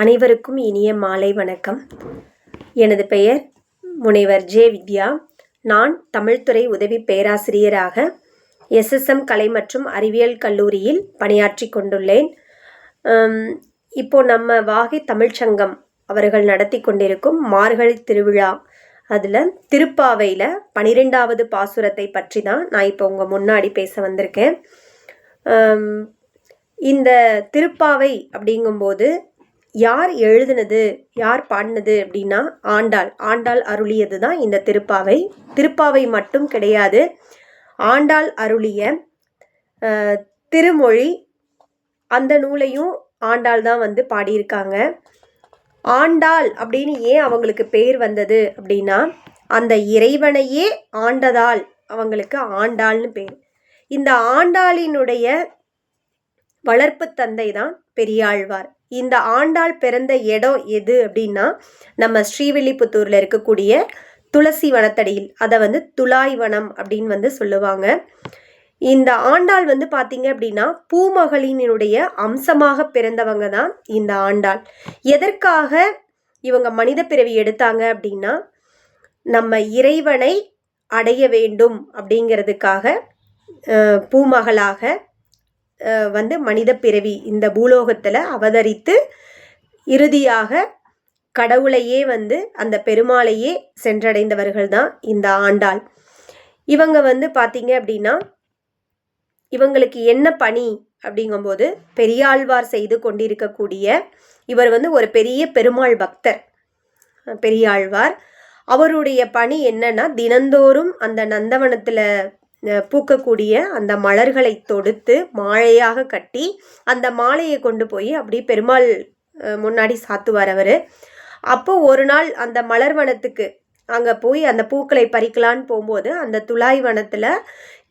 அனைவருக்கும் இனிய மாலை வணக்கம். எனது பெயர் முனைவர் ஜே வித்யா. நான் தமிழ்துறை உதவி பேராசிரியராக எஸ்எஸ்எம் கலை மற்றும் அறிவியல் கல்லூரியில் பணியாற்றி கொண்டுள்ளேன். இப்போ நம்ம வாகை தமிழ்ச்சங்கம் அவர்கள் நடத்தி கொண்டிருக்கும் மார்கழி திருவிழா அதில் திருப்பாவையில் பனிரெண்டாவது பாசுரத்தை பற்றி தான் நான் இப்போ உங்கள் முன்னாடி பேச வந்திருக்கேன். இந்த திருப்பாவை அப்படிங்கும்போது யார் எழுதுனது யார் பாடினது அப்படின்னா ஆண்டாள். ஆண்டாள் அருளியது தான் இந்த திருப்பாவை. திருப்பாவை மட்டும் கிடையாது. ஆண்டாள் அருளிய திருமொழி அந்த நூலையும் ஆண்டாள் தான் வந்து பாடியிருக்காங்க. ஆண்டாள் அப்படின்னு ஏன் அவங்களுக்கு பேர் வந்தது அப்படின்னா அந்த இறைவனையே ஆண்டதால் அவங்களுக்கு ஆண்டாள்னு பேர். இந்த ஆண்டாளினுடைய வளர்ப்பு தந்தை தான் பெரியாழ்வார். இந்த ஆண்டாள் பிறந்த இடம் எது அப்படின்னா நம்ம ஸ்ரீவில்லிபுத்தூரில் இருக்கக்கூடிய துளசி வனத்தடியில் அதை வந்து துலாய் வனம் அப்படின்னு வந்து சொல்லுவாங்க. இந்த ஆண்டாள் வந்து பார்த்தீங்க அப்படின்னா பூமகளினுடைய அம்சமாக பிறந்தவங்க தான் இந்த ஆண்டாள். எதற்காக இவங்க மனித பிறவி எடுத்தாங்க அப்படின்னா நம்ம இறைவனை அடைய வேண்டும் அப்படிங்கிறதுக்காக பூமகளாக வந்து மனித பிறவி. இந்த பூலோகத்தில் அவதரித்து இறுதியாக கடவுளையே வந்து அந்த பெருமாளையே சென்றடைந்தவர்கள் தான் இந்த ஆண்டாள். இவங்க வந்து பார்த்தீங்க அப்படின்னா இவங்களுக்கு என்ன பணி அப்படிங்கும்போது பெரியாழ்வார் செய்து கொண்டிருக்கக்கூடிய இவர் வந்து ஒரு பெரிய பெருமாள் பக்தர். பெரியாழ்வார். அவருடைய பணி என்னன்னா தினந்தோறும் அந்த நந்தவனத்தில் பூக்கக்கூடிய அந்த மலர்களை தொடுத்து மாலையாக கட்டி அந்த மாலையை கொண்டு போய் அப்படி பெருமாள் முன்னாடி சாத்துவார் அவர். அப்போ ஒரு நாள் அந்த மலர் வனத்துக்கு அங்கே போய் அந்த பூக்களை பறிக்கலான்னு போகும்போது அந்த துளாய் வனத்தில்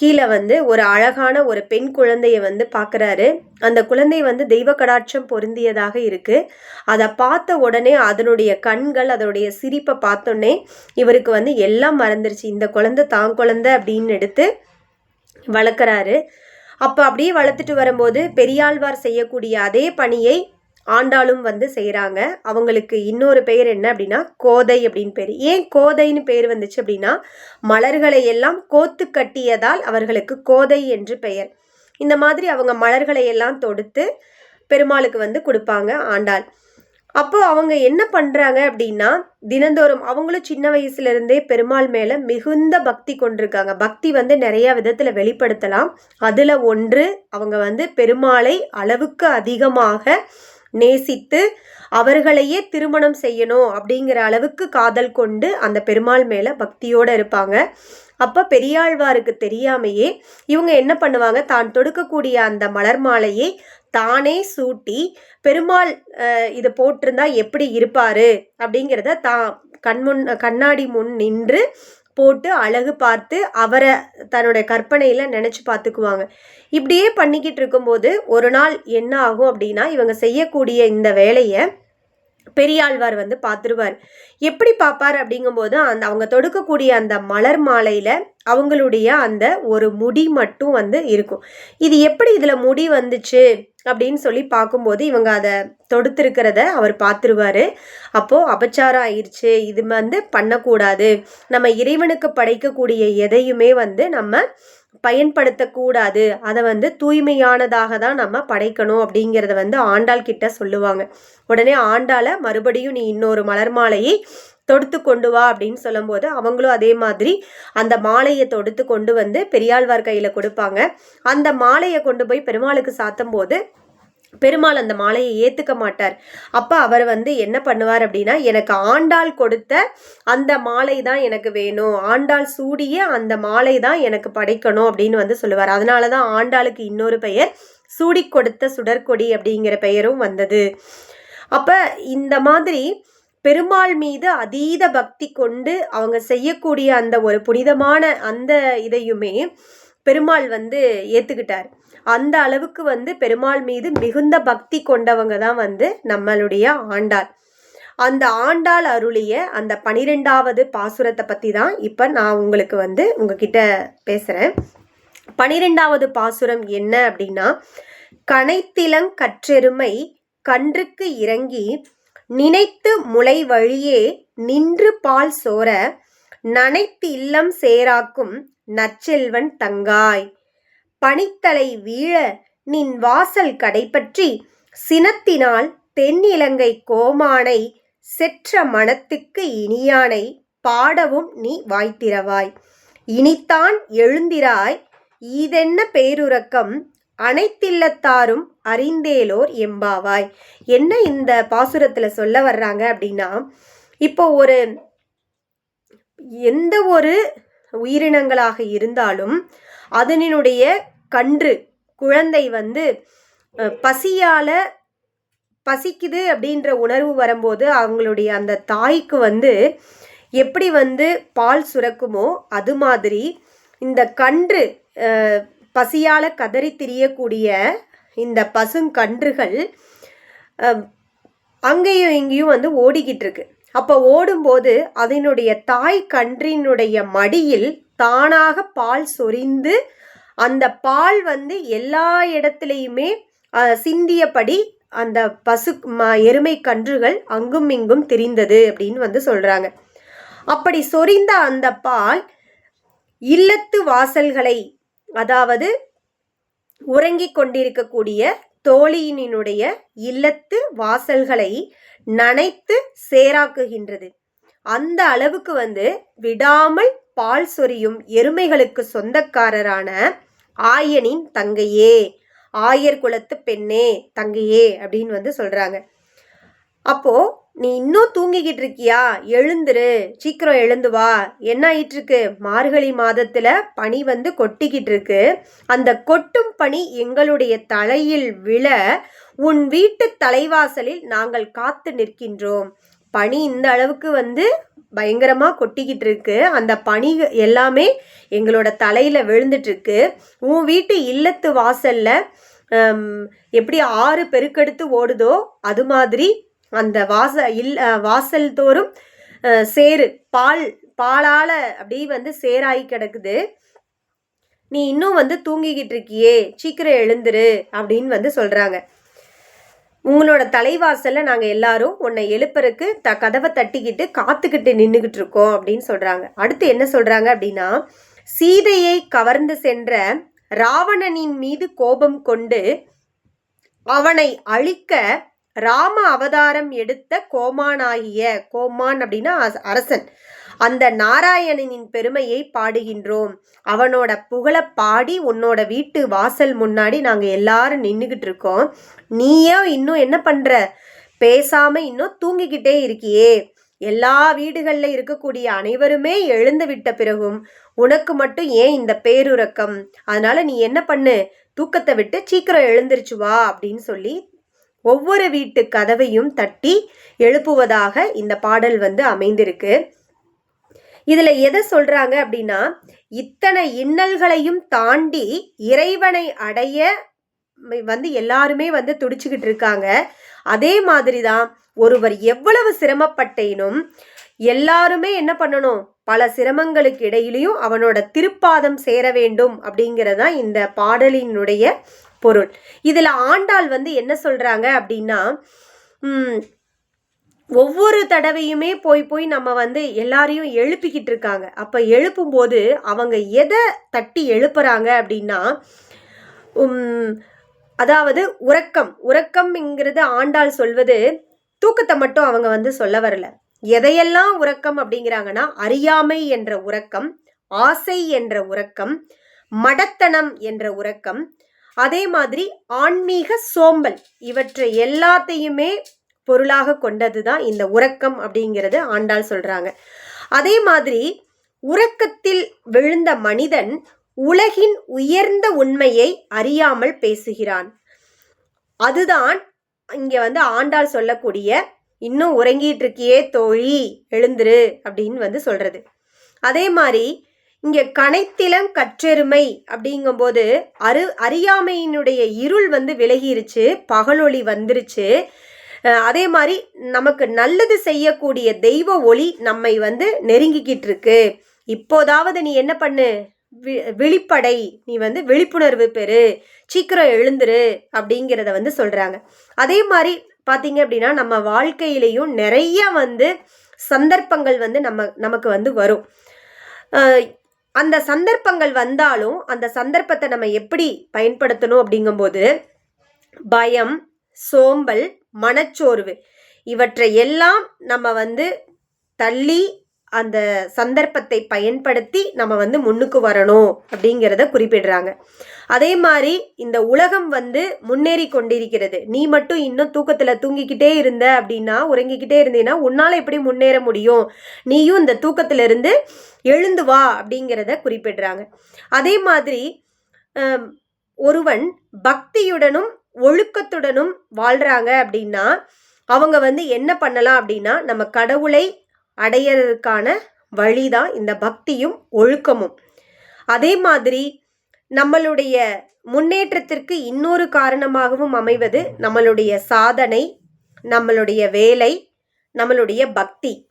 கீழே வந்து ஒரு அழகான ஒரு பெண் குழந்தைய வந்து பார்க்குறாரு அந்த குழந்தை வந்து தெய்வ கடாட்சம் பொருந்தியதாக இருக்குது அதை பார்த்த உடனே அதனுடைய கண்கள் அதனுடைய சிரிப்பை பார்த்தோன்னே இவருக்கு வந்து எல்லாம் மறந்துருச்சு. இந்த குழந்தை தான் குழந்தை அப்படின்னு எடுத்து வளர்க்குறாரு. அப்போ அப்படியே வளர்த்துட்டு வரும்போது பெரியாழ்வார் செய்யக்கூடிய அதே பணியை ஆண்டாளும் வந்து செய்கிறாங்க அவங்களுக்கு இன்னொரு பெயர் என்ன அப்படின்னா கோதை அப்படின்னு பேர். ஏன் கோதைன்னு பேர் வந்துச்சு அப்படின்னா மலர்களை எல்லாம் கோத்து கட்டியதால் அவர்களுக்கு கோதை என்று பெயர். இந்த மாதிரி அவங்க மலர்களை எல்லாம் தொடுத்து பெருமாளுக்கு வந்து கொடுப்பாங்க ஆண்டாள். அப்போ அவங்க என்ன பண்ணுறாங்க அப்படின்னா தினந்தோறும் அவங்களும் சின்ன வயசுலேருந்தே பெருமாள் மேலே மிகுந்த பக்தி கொண்டிருக்காங்க. பக்தி வந்து நிறைய விதத்தில் வெளிப்படுத்தலாம். அதில் ஒன்று அவங்க வந்து பெருமாளை அளவுக்கு அதிகமாக நேசித்து அவர்களையே திருமணம் செய்யணும் அப்படிங்கிற அளவுக்கு காதல் கொண்டு அந்த பெருமாள் மேலே பக்தியோடு இருப்பாங்க. அப்போ பெரியாழ்வாருக்கு தெரியாமையே இவங்க என்ன பண்ணுவாங்க? தான் தொடுக்கக்கூடிய அந்த மலர் மாலையை தானே சூட்டி பெருமாள் இதை போட்டிருந்தா எப்படி இருப்பாரு? அப்படிங்கிறத தான் கண்முன் கண்ணாடி முன் நின்று போட்டு அழகு பார்த்து அவரை தன்னுடைய கற்பனையில் நினச்சி பார்த்துக்குவாங்க. இப்படியே பண்ணிக்கிட்டு இருக்கும்போது ஒரு நாள் என்ன ஆகும் அப்படின்னா இவங்க செய்யக்கூடிய இந்த வேலையை பெரியாழ்வார் வந்து பார்த்துருவார். எப்படி பார்ப்பார் அப்படிங்கும்போது அந்த அவங்க தொடுக்கக்கூடிய அந்த மலர் மாலையில் அவங்களுடைய அந்த ஒரு முடி மட்டும் வந்து இருக்கும். இது எப்படி இதில் முடி வந்துச்சு அப்படின்னு சொல்லி பார்க்கும்போது இவங்க அதை தொடுத்திருக்கிறத அவர் பார்த்துருவாரு. அப்போது அபச்சாரம் ஆயிடுச்சு இது வந்து பண்ணக்கூடாது. நம்ம இறைவனுக்கு படைக்கக்கூடிய எதையுமே வந்து நம்ம பயன்படுத்தக்கூடாது. அதை வந்து தூய்மையானதாக தான் நம்ம படைக்கணும் அப்படிங்கிறத வந்து ஆண்டாள் கிட்ட சொல்லுவாங்க. உடனே ஆண்டாளை மறுபடியும் நீ இன்னொரு மலர் மாலையை தொடுத்து கொண்டு வா அப்படின்னு சொல்லும்போது அவங்களும் அதே மாதிரி அந்த மாலையை தொடுத்து கொண்டு வந்து பெரியாழ்வார் கையில் கொடுப்பாங்க. அந்த மாலையை கொண்டு போய் பெருமாளுக்கு சாத்தும் போது பெருமாள் அந்த மாலையை ஏற்றுக்க மாட்டார். அப்போ அவர் வந்து என்ன பண்ணுவார் அப்படின்னா எனக்கு ஆண்டாள் கொடுத்த அந்த மாலை தான் எனக்கு வேணும். ஆண்டாள் சூடிய அந்த மாலை தான் எனக்கு படைக்கணும் அப்படின்னு வந்து சொல்லுவார். அதனால தான் ஆண்டாளுக்கு இன்னொரு பெயர் சூடி கொடுத்த சுடற்கொடி அப்படிங்கிற பெயரும் வந்தது. அப்போ இந்த மாதிரி பெருமாள் மீது அதீத பக்தி கொண்டு அவங்க செய்யக்கூடிய அந்த ஒரு புனிதமான அந்த இதையுமே பெருமாள் வந்து ஏற்றுக்கிட்டார் அந்த அளவுக்கு வந்து பெருமாள் மீது மிகுந்த பக்தி கொண்டவங்க தான் வந்து நம்மளுடைய ஆண்டாள். அந்த ஆண்டாள் அருளிய அந்த பனிரெண்டாவது பாசுரத்தை பற்றி தான் இப்போ நான் உங்களுக்கு வந்து உங்ககிட்ட பேசுகிறேன் பனிரெண்டாவது பாசுரம் என்ன அப்படின்னா கனைத்திலங் கற்றெருமை கன்றுக்கு இறங்கி நினைத்து முளை வழியே நின்று பால் சோர நனைத்து இல்லம் சேராக்கும் நச்செல்வன் தங்காய். பனித்தலை வீழ நின் வாசல் கடைப்பற்றி சினத்தினால் தென்னிலங்கை கோமானை செற்ற மனத்துக்கு இனியானை பாடவும் நீ வாய்த்திரவாய். இனித்தான் எழுந்திராய். ஈதென்ன பேருறக்கம்? அனைத்தில்லத்தாரும் அறிந்தேலோர் எம்பாவாய். என்ன இந்த பாசுரத்தில் சொல்ல வர்றாங்க அப்படின்னா இப்போ ஒரு எந்த ஒரு உயிரினங்களாக இருந்தாலும் அதனினுடைய கன்று. குழந்தை வந்து பசியால் பசியால பசிக்குது அப்படின்ற உணர்வு வரும்போது அவங்களுடைய அந்த தாய்க்கு வந்து எப்படி வந்து பால் சுரக்குமோ அது மாதிரி இந்த கன்று பசியால் பசியால கதறி திரியக்கூடிய இந்த பசுங்கன்றுகள் அங்கேயும் இங்கேயும் வந்து ஓடிக்கிட்டு இருக்கு. அப்போ ஓடும்போது அதனுடைய தாய் கன்றினுடைய மடியில் தானாக பால் சொரிந்து அந்த பால் வந்து எல்லா இடத்துலையுமே சிந்தியபடி அந்த பசு ம- எருமை கன்றுகள் அங்கும் இங்கும் திரிந்தது அப்படின்னு வந்து சொல்கிறாங்க அப்படி சொரிந்த அந்த பால் இல்லத்து வாசல்களை அதாவது உறங்கிக் கொண்டிருக்கக்கூடிய தோழியினுடைய இல்லத்து வாசல்களை நனைத்து சேராக்குகின்றது. அந்த அளவுக்கு வந்து விடாமல் பால் சொரியும் எருமைகளுக்கு சொந்தக்காரரான ஆயனின் தங்கையே ஆயர் குலத்து பெண்ணே தங்கையே அப்படின்னு வந்து சொல்றாங்க. அப்போ நீ இன்னும் தூங்கிக்கிட்டு இருக்கியா? எழுந்துரு சீக்கிரம் எழுந்து வா. என்ன ஆயிட்டு இருக்கு மார்கழி மாதத்துல பனி வந்து கொட்டிக்கிட்டு இருக்கு. அந்த கொட்டும் பனி எங்களுடைய தலையில் விழ உன் வீட்டு தலைவாசலில் நாங்கள் காத்து நிற்கின்றோம். பனி இந்த அளவுக்கு வந்து பயங்கரமா கொட்டிக்கிட்டு இருக்கு. அந்த பனி எல்லாமே எங்களோட தலையில விழுந்துட்டு உன் வீட்டு இல்லத்து வாசல்ல எப்படி ஆறு பெருக்கெடுத்து ஓடுதோ அது மாதிரி அந்த வாச இல் வாசல் தோறும் சேரு. சேறு பால் பாலால அப்படியே வந்து சேராகி கிடக்குது. நீ இன்னும் வந்து தூங்கிக்கிட்டு இருக்கியே. சீக்கிரம் எழுந்துரு அப்படின்னு வந்து சொல்றாங்க. உங்களோட தலைவாசல்ல நாங்க எல்லாரும் உன்னை எழுப்பறக்கு த கதவை தட்டிக்கிட்டு காத்துக்கிட்டு நின்றுக்கிட்டு இருக்கோம் அப்படின்னு சொல்றாங்க. அடுத்து என்ன சொல்றாங்க அப்படின்னா சீதையை கவர்ந்து சென்ற ராவணனின் மீது கோபம் கொண்டு அவனை அழிக்க ராம அவதாரம் எடுத்த கோமானாகிய கோமான் அப்படின்னா அஸ்- அரசன். அந்த நாராயணனின் பெருமையை பாடுகின்றோம். அவனோட புகழ பாடி உன்னோட வீட்டு வாசல் முன்னாடி நாங்கள் எல்லாரும் நின்றுக்கிட்டு இருக்கோம். நீயோ இன்னும் என்ன பண்ணுற பேசாமல் இன்னும் தூங்கிக்கிட்டே இருக்கியே. எல்லா வீடுகளில் இருக்கக்கூடிய அனைவருமே எழுந்து விட்ட பிறகும் உனக்கு மட்டும் ஏன் இந்த பேருறக்கம்? அதனால நீ என்ன பண்ணு? தூக்கத்தை விட்டு சீக்கிரம் எழுந்திருச்சு வா அப்படின்னு சொல்லி ஒவ்வொரு வீட்டு கதவையும் தட்டி எழுப்புவதாக இந்த பாடல் வந்து அமைந்திருக்கு. இதில் எதை சொல்கிறாங்க அப்படின்னா இத்தனை இன்னல்களையும் தாண்டி இறைவனை அடைய வந்து எல்லாருமே வந்து துடிச்சுக்கிட்டு இருக்காங்க. அதே மாதிரி தான் ஒருவர் எவ்வளவு சிரமப்பட்டேனும் எல்லாருமே என்ன பண்ணணும்? பல சிரமங்களுக்கு இடையிலையும் அவனோட திருப்பாதம் சேர வேண்டும் அப்படிங்கிறதா இந்த பாடலினுடைய பொருள். இதில் ஆண்டாள் வந்து என்ன சொல்கிறாங்க அப்படின்னா ஒவ்வொரு தடவையுமே போய் போய் நம்ம வந்து எல்லாரையும் எழுப்பிக்கிட்டு இருக்காங்க. அப்போ எழுப்பும்போது அவங்க எதை தட்டி எழுப்புறாங்க அப்படின்னா அதாவது உறக்கம். உறக்கம்ங்கிறது ஆண்டாள் சொல்வது தூக்கத்தை மட்டும் அவங்க வந்து சொல்ல வரல. எதையெல்லாம் உறக்கம் அப்படிங்கிறாங்கன்னா அறியாமை என்ற உறக்கம் ஆசை என்ற உறக்கம் மடத்தனம் என்ற உறக்கம் அதே மாதிரி ஆன்மீக சோம்பல். இவற்றை எல்லாத்தையுமே பொருளாக கொண்டது தான் இந்த உறக்கம் அப்படிங்கிறது ஆண்டாள் சொல்றாங்க. அதே மாதிரி உறக்கத்தில் விழுந்த மனிதன் உலகின் உயர்ந்த உண்மையை அறியாமல் பேசுகிறான். அதுதான் இங்க வந்து ஆண்டாள் சொல்லக்கூடிய இன்னும் உறங்கிட்டு இருக்கியே தோழி எழுந்துரு அப்படின்னு வந்து சொல்றது. அதே மாதிரி இங்க கனைத்திலம் கற்றெருமை அப்படிங்கும்போது அரு அறியாமையினுடைய இருள் வந்து விலகிருச்சு பகலொளி வந்துருச்சு. அதே மாதிரி நமக்கு நல்லது செய்யக்கூடிய தெய்வ ஒளி நம்மை வந்து நெருங்கிக்கிட்டு இருக்கு. இப்போதாவது நீ என்ன பண்ணு? வி- விழிப்படை. நீ வந்து விழிப்புணர்வு பெறு. சீக்கிரம் எழுந்துரு அப்படிங்கிறத வந்து சொல்கிறாங்க அதே மாதிரி பார்த்தீங்க அப்படின்னா நம்ம வாழ்க்கையிலையும் நிறைய வந்து சந்தர்ப்பங்கள் வந்து நம்ம நமக்கு வந்து வரும். அந்த சந்தர்ப்பங்கள் வந்தாலும் அந்த சந்தர்ப்பத்தை நம்ம எப்படி பயன்படுத்தணும் அப்படிங்கும்போது பயம் சோம்பல் மனச்சோர்வு. இவற்றை எல்லாம் நம்ம வந்து தள்ளி அந்த சந்தர்ப்பத்தை பயன்படுத்தி நம்ம வந்து முன்னுக்கு வரணும் அப்படிங்கிறத குறிப்பிடுறாங்க. அதே மாதிரி இந்த உலகம் வந்து முன்னேறி கொண்டிருக்கிறது. நீ மட்டும் இன்னும் தூக்கத்தில் தூங்கிக்கிட்டே இருந்த அப்படின்னா உறங்கிக்கிட்டே இருந்தீங்கன்னா உன்னால் எப்படி முன்னேற முடியும்? நீயும் இந்த தூக்கத்திலிருந்து எழுந்து வா அப்படிங்கிறத குறிப்பிடுறாங்க. அதே மாதிரி ஒருவன் பக்தியுடனும் ஒழுக்கத்துடனும் வாழ்கிறாங்க அப்படின்னா அவங்க வந்து என்ன பண்ணலாம் அப்படின்னா நம்ம கடவுளை அடையிறதுக்கான வழிதான் இந்த பக்தியும் ஒழுக்கமும். அதே மாதிரி நம்மளுடைய முன்னேற்றத்திற்கு இன்னொரு காரணமாகவும் அமைவது நம்மளுடைய சாதனை நம்மளுடைய வேலை நம்மளுடைய பக்தி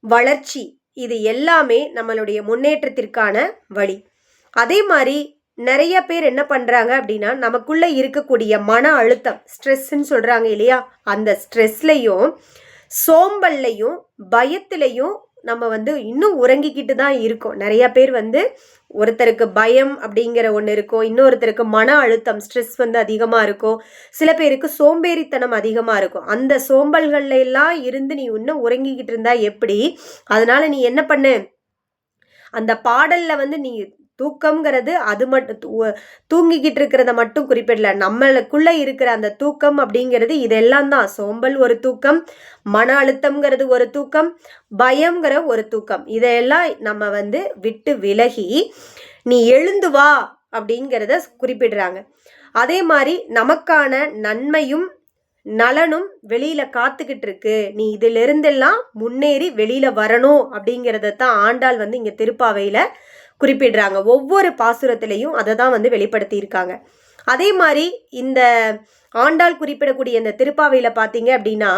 வளர்ச்சி. இது எல்லாமே நம்மளுடைய முன்னேற்றத்திற்கான வழி. அதே மாதிரி நிறைய பேர் என்ன பண்ணுறாங்க அப்படின்னா நமக்குள்ளே இருக்கக்கூடிய மன அழுத்தம் ஸ்ட்ரெஸ்ன்னு சொல்கிறாங்க இல்லையா? அந்த ஸ்ட்ரெஸ்லையும் சோம்பல்லையும் பயத்திலையும் நம்ம வந்து இன்னும் உறங்கிக்கிட்டு தான் இருக்கோம். நிறைய பேர் வந்து ஒருத்தருக்கு பயம் அப்படிங்கிற ஒன்று இருக்கும் இன்னொருத்தருக்கு மன அழுத்தம் ஸ்ட்ரெஸ் வந்து அதிகமாக இருக்கும் சில பேருக்கு சோம்பேறித்தனம் அதிகமாக இருக்கும். அந்த சோம்பல்கள்ல எல்லாம் இருந்து நீ இன்னும் உறங்கிக்கிட்டு இருந்தா எப்படி? அதனால நீ என்ன பண்ணு? அந்த பாடல்ல வந்து நீ தூக்கம்ங்கிறது அது மட்டும் தூ- தூங்கிக்கிட்டு இருக்கிறத மட்டும் குறிப்பிடல. நம்மளுக்குள்ள இருக்கிற அந்த தூக்கம் அப்படிங்கிறது இதெல்லாம் தான். சோம்பல் ஒரு தூக்கம் மன அழுத்தம்ங்கிறது ஒரு தூக்கம் பயம்ங்கிற ஒரு தூக்கம். இதையெல்லாம் நம்ம வந்து விட்டு விலகி நீ எழுந்து வா அப்படிங்கிறத குறிப்பிடுறாங்க. அதே மாதிரி நமக்கான நன்மையும் நலனும் வெளியில காத்துக்கிட்டு இருக்கு நீ இதுல இருந்தெல்லாம் முன்னேறி வெளியில வரணும் அப்படிங்கிறத தான் ஆண்டாள் வந்து இங்க திருப்பாவையில குறிப்பிடுறாங்க. ஒவ்வொரு பாசுரத்திலையும் அதை தான் வந்து வெளிப்படுத்தியிருக்காங்க. அதே மாதிரி இந்த ஆண்டாள் குறிப்பிடக்கூடிய இந்த திருப்பாவையில் பார்த்தீங்க அப்படின்னா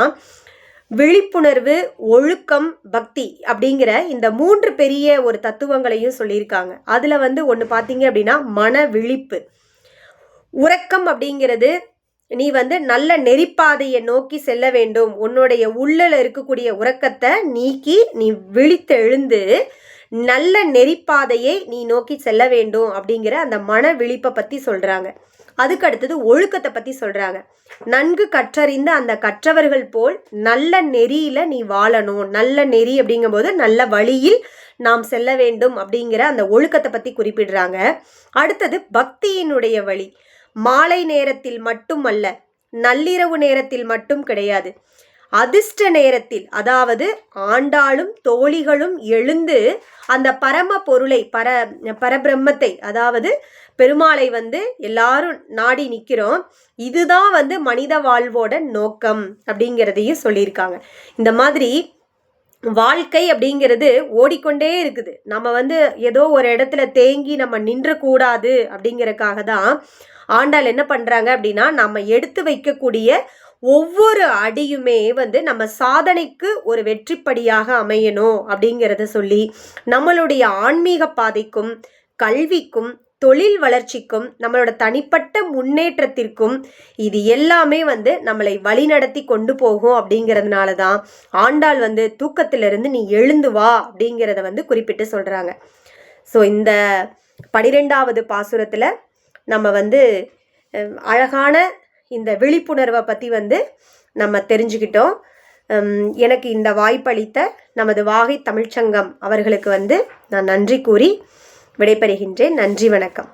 விழிப்புணர்வு ஒழுக்கம் பக்தி அப்படிங்கிற இந்த மூன்று பெரிய ஒரு தத்துவங்களையும் சொல்லியிருக்காங்க. அதில் வந்து ஒன்று பார்த்தீங்க அப்படின்னா மன விழிப்பு. உறக்கம் அப்படிங்கிறது நீ வந்து நல்ல நெறிப்பாதையை நோக்கி செல்ல வேண்டும். உன்னுடைய உள்ளல இருக்கக்கூடிய உறக்கத்தை நீக்கி நீ விழித்து எழுந்து நல்ல நெறிப்பாதையை நீ நோக்கி செல்ல வேண்டும் அப்படிங்கிற அந்த மன விழிப்பை பற்றி சொல்கிறாங்க அதுக்கு அடுத்தது ஒழுக்கத்தை பற்றி சொல்கிறாங்க நன்கு கற்றறிந்த அந்த கற்றவர்கள் போல் நல்ல நெறியில் நீ வாழணும். நல்ல நெறி அப்படிங்கும்போது நல்ல வழியில் நாம் செல்ல வேண்டும் அப்படிங்கிற அந்த ஒழுக்கத்தை பற்றி குறிப்பிடுறாங்க. அடுத்தது பக்தியினுடைய வழி. மாலை நேரத்தில் மட்டுமல்ல நள்ளிரவு நேரத்தில் மட்டும் கிடையாது. அதிர்ஷ்ட நேரத்தில் அதாவது ஆண்டாளும் தோழிகளும் எழுந்து அந்த பரம பொருளை பர பரபிரம்மத்தை அதாவது பெருமாளை வந்து எல்லாரும் நாடி நிற்கிறோம் இதுதான் வந்து மனித வாழ்வோட நோக்கம் அப்படிங்கிறதையும் சொல்லியிருக்காங்க. இந்த மாதிரி வாழ்க்கை அப்படிங்கிறது ஓடிக்கொண்டே இருக்குது. நம்ம வந்து ஏதோ ஒரு இடத்துல தேங்கி நம்ம நின்றக்கூடாது அப்படிங்கிறக்காக தான் ஆண்டாள் என்ன பண்ணுறாங்க அப்படின்னா நம்ம எடுத்து வைக்கக்கூடிய ஒவ்வொரு அடியுமே வந்து நம்ம சாதனைக்கு ஒரு வெற்றிப்படியாக அமையணும் அப்படிங்கிறத சொல்லி நம்மளுடைய ஆன்மீக பாதைக்கும் கல்விக்கும் தொழில் வளர்ச்சிக்கும் நம்மளோட தனிப்பட்ட முன்னேற்றத்திற்கும் இது எல்லாமே வந்து நம்மளை வழிநடத்தி கொண்டு போகும் அப்படிங்கிறதுனால தான் ஆண்டாள் வந்து தூக்கத்திலிருந்து நீ எழுந்து வா அப்படிங்கிறத வந்து குறிப்பிட்டு சொல்கிறாங்க ஸோ இந்த பனிரெண்டாவது பாசுரத்தில் நம்ம வந்து அழகான இந்த விழிப்புணர்வை பற்றி வந்து நம்ம தெரிஞ்சுக்கிட்டோம். எனக்கு இந்த வாய்ப்பளித்த நமது வாகை தமிழ்ச்சங்கம் அவர்களுக்கு வந்து நான் நன்றி கூறி விடைபெறுகின்றேன். நன்றி வணக்கம்.